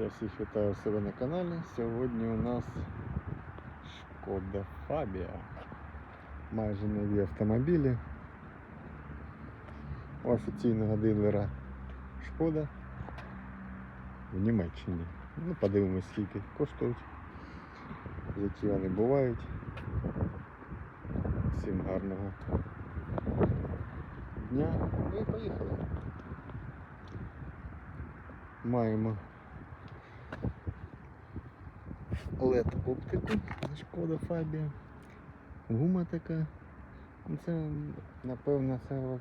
Я всіх вітаю у себе на каналі. Сьогодні у нас Шкода Фабія. Майже нові автомобілі. У офіційного дилера Шкода в Німеччині. Ну, подивимось, скільки коштують, які вони бувають. Всім гарного дня. Ну і поїхали. Маємо LED оптику Шкода Фабія. Гума така. Ну, Це, напевно, це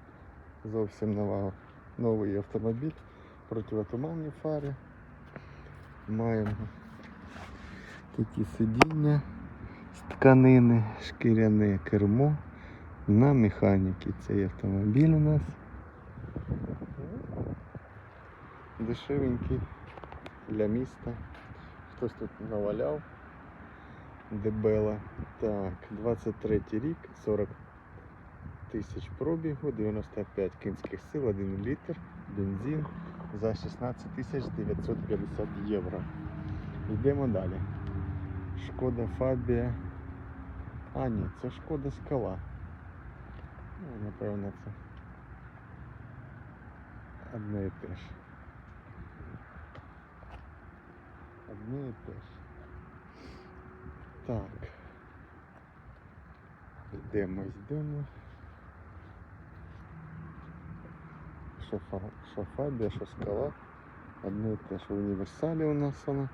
зовсім нова, новий автомобіль. Противотуманні фари. Маємо такі сидіння з тканини, шкіряне кермо на механіки. Цей автомобіль у нас. Дешевенький для міста. Хтось тут наваляв. Дебела. Так, 23 рік, 40 тисяч пробігу, 95 кінських сил, 1 літр, бензин за 16 тисяч 950 євро. Йдемо далі. Шкода Фабія. А, ні, це шкода скала. Ну, напевно, це одне і те ж. Одне і те ж. Так. Йдемо, йдемо. Що, фа, що фабія, що скала. Одне і те ж в універсалі у нас вона.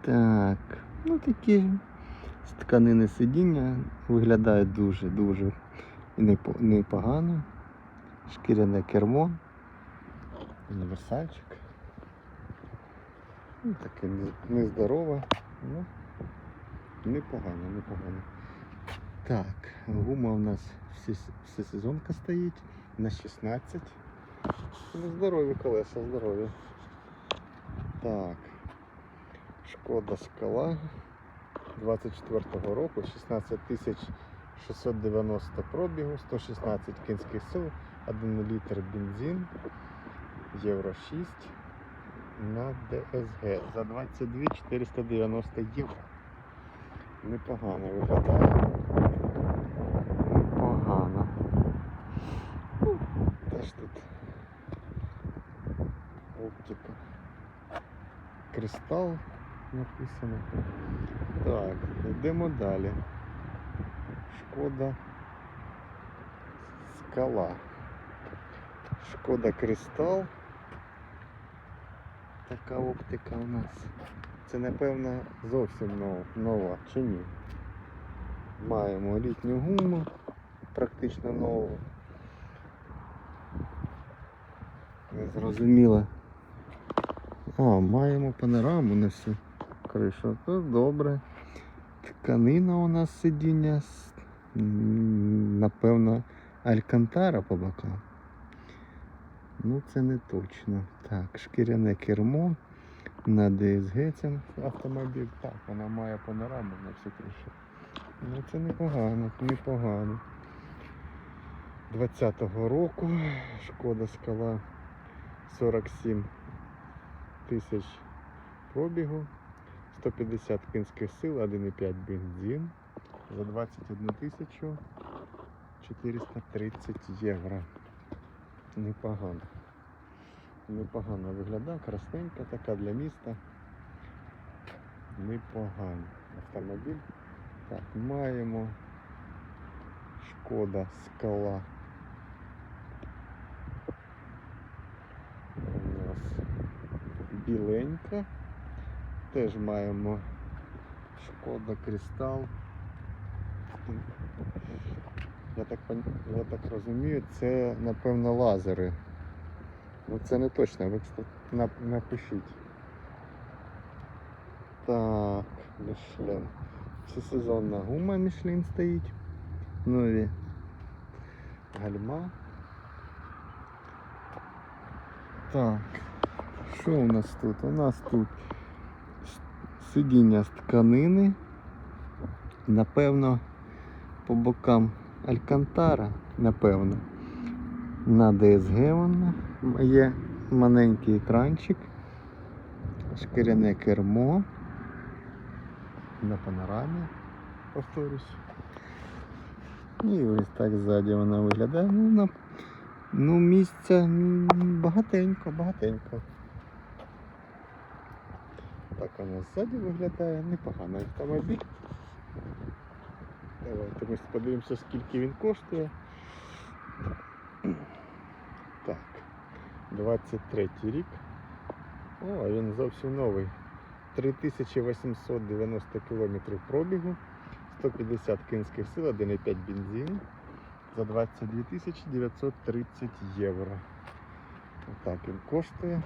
Так, ну такі з тканини сидіння виглядають дуже-дуже непогано. Шкіряне кермо. Універсальчик. Ну, таке нездорове, ну непогано, непогано. Так, гума у нас всесезонка стоїть на 16. Ну, здорові колеса, здорові. Так. Шкода скала 24-го року, 16 тисяч 690 пробігу, 116 кінських сил, 1 літр бензин, Євро 6 на ДСГ за 22 490 євро. Непогано виглядає. Непогано. Ну, Теж тут оптика. Кристал написано. Так, йдемо далі. Шкода скала. Шкода Кристал. Така оптика у нас. Це напевно зовсім нова, нова чи ні. Маємо літню гуму, практично нову. Не зрозуміло. А, маємо панораму на всю кришу. То добре. Тканина у нас сидіння. Напевно, алькантара по бокам. Ну це не точно. Так, шкіряне кермо на ДСГ це автомобіль. Так, вона має панораму на всю кришу. Ну це непогано, непогано. 20-го року шкода скала 47 тисяч пробігу, 150 кінських сил, 1,5 бензин за 21 тисячу 430 євро. Непогано. Непогано виглядає, красненька така для міста. Непогано. Автомобіль. Так, маємо шкода скала. У нас біленька. Теж маємо шкода кристал. Я так, я так розумію, це напевно лазери. Ну це не точно, ви напишіть. Так, Мішлен. Всесезонна гума Мішлен стоїть. Нові гальма. Так, що у нас тут? У нас тут сидіння з тканини. Напевно, по бокам Алькантара, напевно. На DSG вона є маленький екранчик, шкіряне кермо. На панорамі, повторюсь. І ось так ззаді вона виглядає. Ну, на, ну місця багатенько, багатенько. Так вона ззаді виглядає, непоганий автомобіль. Давайте ми подивимося, скільки він коштує. Так, 23 рік. О, він зовсім новий. 3890 км пробігу, 150 кінських сил, 1,5 бензин за 22 930 євро. Отак він коштує.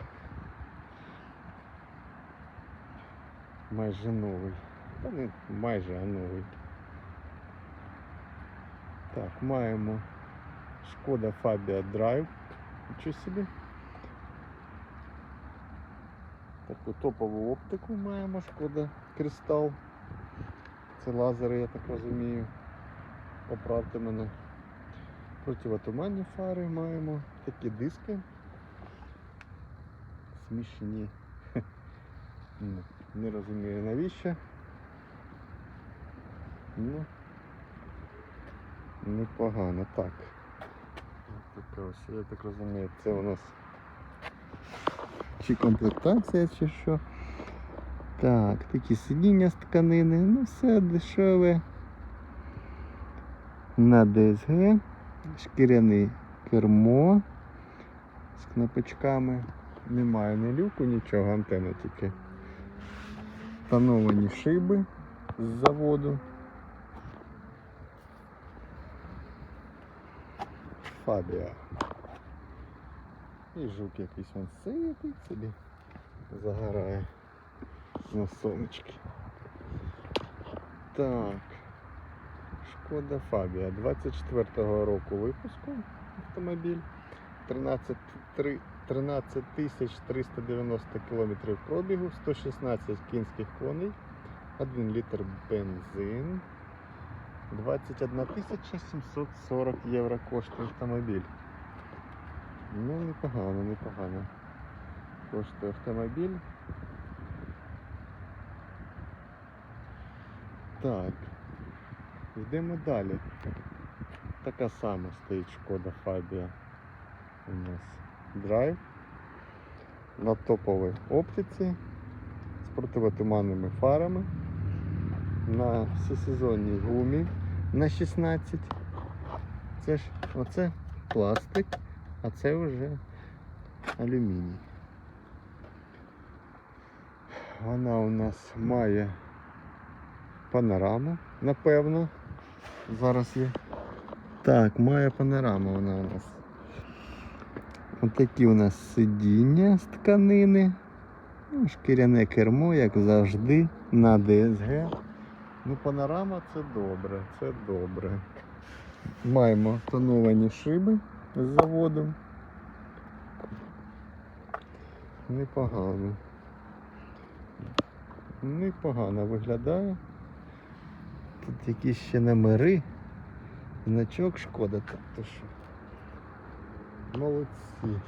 Майже новий. Та не майже, а новий. Так, маємо Шкода Drive. Нічого собі. Таку топову оптику маємо Шкода Кристал. Це лазери, я так розумію. Поправте мене. Противотуманні фари маємо. Такі диски. Смішні. Ну, Не розумію навіщо. Ну, непогано. Так. Така ось, я так розумію, це у нас чи комплектація, чи що. Так, такі сидіння з тканини, ну все дешеве. На DSG, шкіряне кермо з кнопочками. Немає ні люку, нічого, антенна тільки. Тоновані шиби з заводу. Фабія. І жук якийсь він сидить собі, загорає на сонечки. Так. Шкода Фабія 24-го року випуску автомобіль. 13, три- 13 тисяч 390 кілометрів пробігу, 116 кінських коней, 1 літр бензин. 21 740 євро коштує автомобіль. Ну, непогано, непогано. Коштує автомобіль. Так. Йдемо далі. Така сама стоїть шкода Фабія. У нас драйв. На топовій оптиці з противотуманними фарами. На всесезонній гумі на 16. Це ж оце пластик, а це вже алюміній. Вона у нас має панораму, напевно. Зараз є. Так, має панораму вона у нас. Отакі у нас сидіння з тканини. Ну, шкіряне кермо, як завжди, на DSG. Ну, панорама це добре, це добре. Маємо тоновані шиби з заводу. Непогано. Непогано виглядає. Тут якісь ще номери. Значок шкода, тобто що. Молодці.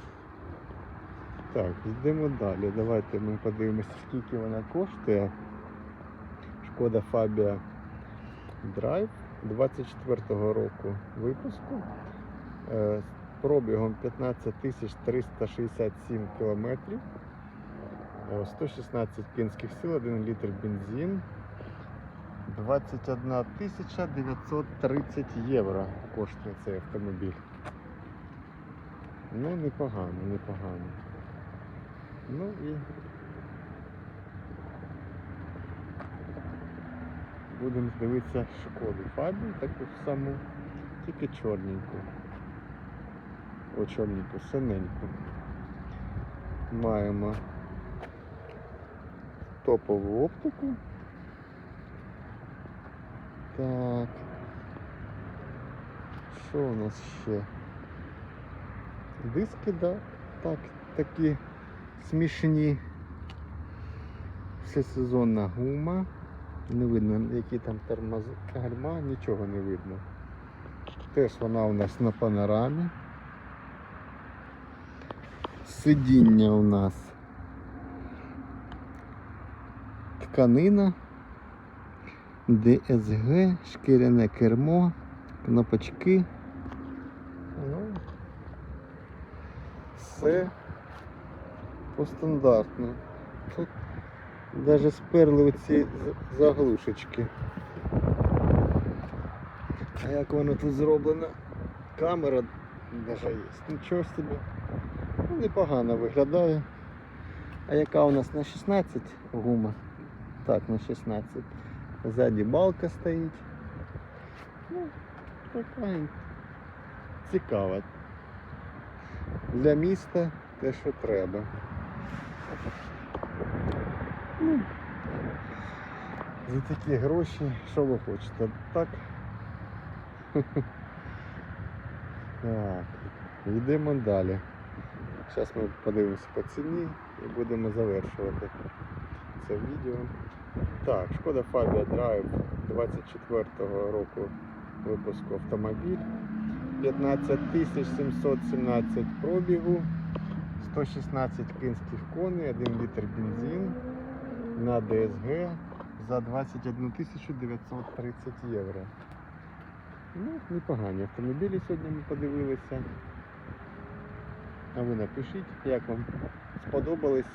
Так, йдемо далі. Давайте ми подивимося, скільки вона коштує. Шкода Фабія Drive 24-го року випуску. Е, з пробігом 15 367 кілометрів. Е, 116 кінських сил, 1 літр бензин. 21 930 євро коштує цей автомобіль. Ну, непогано, непогано. Ну і будемо дивитися шкоду Фабію, таку саму, тільки чорненьку. О, чорненьку, синеньку. Маємо топову оптику. Так. Що у нас ще? Диски, да, так, такі смішні. Всесезонна гума. Не видно, які там тормози, гальма, нічого не видно. Теж вона у нас на панорамі. Сидіння у нас. Тканина. ДСГ, шкіряне кермо, кнопочки. Ну, все по стандартну. Тут навіть сперли оці заглушечки. А як воно тут зроблено? Камера навіть є. Нічого собі. Ну, непогано виглядає. А яка у нас на 16 гума? Так, на 16. Ззаді балка стоїть. Ну, така цікава. Для міста те, що треба. Ну, за такі гроші, що ви хочете? Так. Так, йдемо далі. Зараз ми подивимося по ціні і будемо завершувати це відео. Так, шкода Фабія Drive 24-го року випуску автомобіль. 15 717 пробігу, 116 кінських коней, 1 літр бензин на DSG за 21 930 євро. Ну, непогані автомобілі сьогодні ми подивилися. А ви напишіть, як вам сподобалось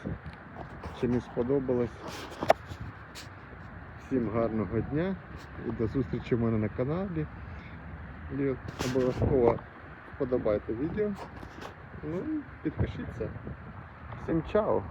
чи не сподобалось. Всім гарного дня і до зустрічі в мене на каналі. І обов'язково подобайте відео. Ну, підпишіться. Всім чао!